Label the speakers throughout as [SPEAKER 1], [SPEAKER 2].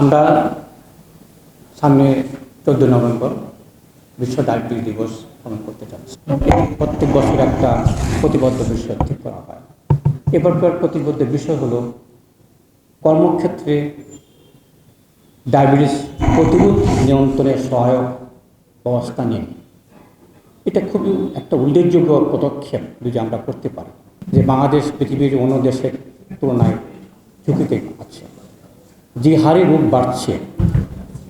[SPEAKER 1] আমরা সামনে চোদ্দ নভেম্বর বিশ্ব ডায়াবেটিস দিবস পালন করতে যাচ্ছি। প্রত্যেক বছর একটা প্রতিবদ্ধ বিষয় ঠিক করা হয়। এবারকার প্রতিবদ্ধ বিষয় হলো কর্মক্ষেত্রে ডায়াবেটিস প্রতিরোধ নিয়ন্ত্রণের সহায়ক ব্যবস্থা নিয়ে এটা খুবই একটা উল্লেখযোগ্য পদক্ষেপ যদি আমরা করতে পারি যে বাংলাদেশ পৃথিবীর অন্য দেশের তুলনায় ঝুঁকিতে আছে। যে হারে রোগ বাড়ছে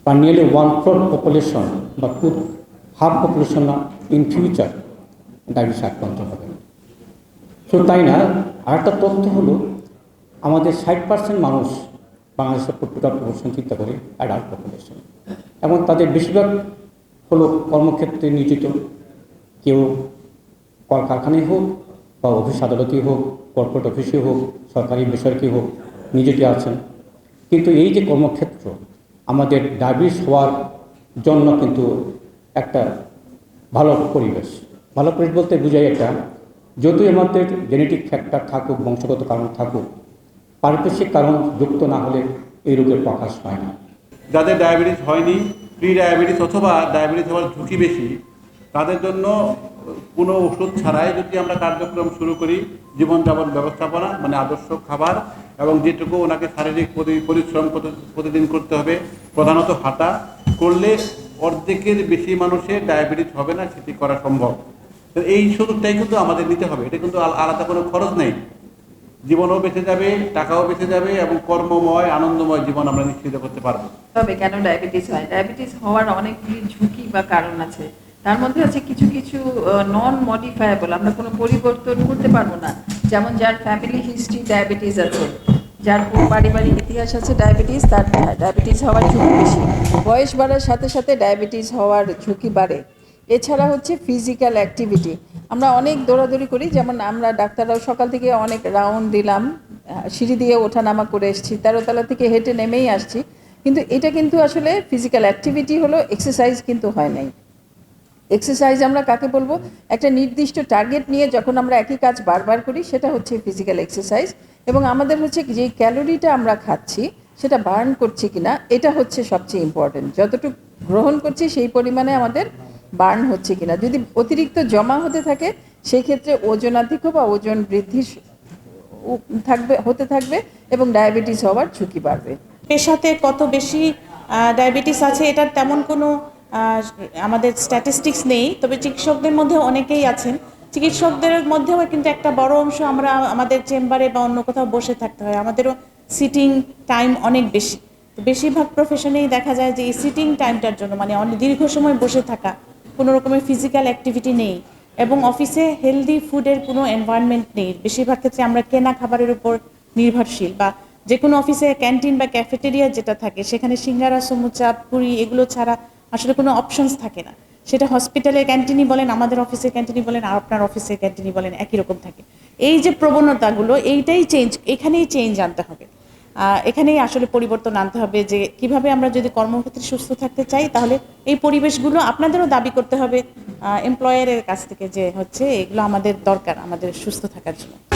[SPEAKER 1] বা নিয়ারলি ওয়ান ফোর পপুলেশন বা to half population in future diabetes আক্রান্ত হবে। শুধু তাই না? আরেকটা তথ্য হলো, আমাদের ষাট পার্সেন্ট মানুষ বাংলাদেশের টোটাল পপুলেশন চিন্তা করে অ্যাডাল্ট পপুলেশন এবং তাদের বেশিরভাগ হলো কর্মক্ষেত্রে নিয়োজিত। কেউ কলকারখানায় হোক বা অফিস আদালতেই হোক কর্পোরেট অফিসে হোক, সরকারি বেসরকারি হোক নিয়োজিত আছেন। কিন্তু এই যে কর্মক্ষেত্র আমাদের ডায়াবেটিস হওয়ার জন্য কিন্তু একটা ভালো পরিবেশ। ভালো পরিবেশ বলতে বোঝাই এটা যতই আমাদের জেনেটিক ফ্যাক্টর থাকুক, বংশগত কারণ থাকুক, পারিপার্শ্বিক কারণ যুক্ত না হলে এই রোগের প্রকাশ পায় না।
[SPEAKER 2] যাদের ডায়াবেটিস হয়নি প্রি ডায়াবেটিস অথবা ডায়াবেটিস হওয়ার ঝুঁকি বেশি, তাদের জন্য কোনো ওষুধ ছাড়াই যদি আমরা কার্যক্রম শুরু করি, জীবনযাপন, ব্যবস্থাপনা মানে আদর্শ খাবার এবং যেটুকু ওনাকে শারীরিক পরি- পরিশ্রম প্রতিদিন করতে হবে, প্রধানত হাঁটা। করলে অর্ধেকের বেশি মানুষের ডায়াবেটিস হবে না, সেটি করা সম্ভব। এই সুযোগটাই কিন্তু আমাদের নিতে হবে। এটা কিন্তু আলাদা কোনো খরচ নেই। জীবনও বেঁচে যাবে, টাকাও বেঁচে যাবে এবং কর্মময়, আনন্দময় জীবন আমরা নিশ্চিত করতে পারব।
[SPEAKER 3] তবে কেন ডায়াবেটিস হয়? ডায়াবেটিস হওয়ার অনেকগুলি ঝুঁকি বা কারণ আছে? তার মধ্যে আছে কিছু কিছু নন মডিফায়াবল আমরা কোনো পরিবর্তন করতে পারব না। যেমন যার ফ্যামিলি হিস্ট্রি ডায়াবেটিস আছে, যার পারিবারিক ইতিহাস আছে ডায়াবেটিস তার ডায়াবেটিস হওয়ার ঝুঁকি বেশি। বয়স বাড়ার সাথে সাথে ডায়াবেটিস হওয়ার ঝুঁকি বাড়ে। এছাড়া হচ্ছে ফিজিক্যাল অ্যাক্টিভিটি আমরা অনেক দৌড়াদৌড়ি করি, যেমন আমরা ডাক্তাররাও সকাল থেকে অনেক রাউন্ড দিলাম সিঁড়ি দিয়ে ওঠানামা করে এসেছি তেরোতলা থেকে হেঁটে নেমেই আসছি। কিন্তু এটা কিন্তু আসলে ফিজিক্যাল অ্যাক্টিভিটি হলো এক্সারসাইজ কিন্তু হয় নাই। এক্সারসাইজ আমরা কাকে বলব? একটা নির্দিষ্ট টার্গেট নিয়ে যখন আমরা একই কাজ বারবার করি, সেটা হচ্ছে ফিজিক্যাল এক্সারসাইজ এবং আমাদের হচ্ছে যে ক্যালোরিটা আমরা খাচ্ছি, সেটা বার্ন করছি কিনা, এটা হচ্ছে সবচেয়ে ইম্পর্টেন্ট যতটুকু গ্রহণ করছি, সেই পরিমাণে আমাদের বার্ন হচ্ছে কিনা। যদি অতিরিক্ত জমা হতে থাকে, সেই ক্ষেত্রে ওজনাধিক্য বা ওজন বৃদ্ধি থাকবে, হতে থাকবে এবং ডায়াবেটিস হওয়ার ঝুঁকি বাড়বে।
[SPEAKER 4] পেশাতে কত বেশি ডায়াবেটিস আছে, এটার তেমন কোনো আমাদের স্ট্যাটিস্টিক্স নেই, তবে চিকিৎসকদের মধ্যে অনেকেই আছেন। চিকিৎসকদের মধ্যেও কিন্তু একটা বড় অংশ আমরা, আমাদের চেম্বারে বা অন্য কোথাও বসে থাকতে হয়। আমাদেরও সিটিং টাইম অনেক বেশি। তো বেশিরভাগ প্রফেশনেই দেখা যায় যে এই সিটিং টাইমটার জন্য মানে অনেক দীর্ঘ সময় বসে থাকা, কোনো রকমের ফিজিক্যাল অ্যাক্টিভিটি নেই এবং অফিসে হেলদি ফুডের কোনো এনভায়রনমেন্ট নেই। বেশিরভাগ ক্ষেত্রে আমরা কেনা খাবারের উপর নির্ভরশীল বা যে কোনো অফিসে ক্যান্টিন বা ক্যাফেটেরিয়া যেটা থাকে, সেখানে সিঙ্গারা, সমুচা, পুরি, এগুলো ছাড়া আসলে কোনো অপশনস থাকে না। সেটা হসপিটালের ক্যান্টিনই বলেন, আমাদের অফিসের ক্যান্টিনই বলেন, আর আপনার অফিসের ক্যান্টিনই বলেন, একই রকম থাকে। এই যে প্রবণতাগুলো, এইটাই চেঞ্জ এখানেই চেঞ্জ আনতে হবে। এখানেই আসলে পরিবর্তন আনতে হবে যে কীভাবে আমরা যদি কর্মক্ষেত্রে সুস্থ থাকতে চাই, তাহলে এই পরিবেশগুলো আপনাদেরও দাবি করতে হবে এমপ্লয়ারের কাছ থেকে যে হচ্ছে এগুলো আমাদের দরকার, আমাদের সুস্থ থাকার জন্য।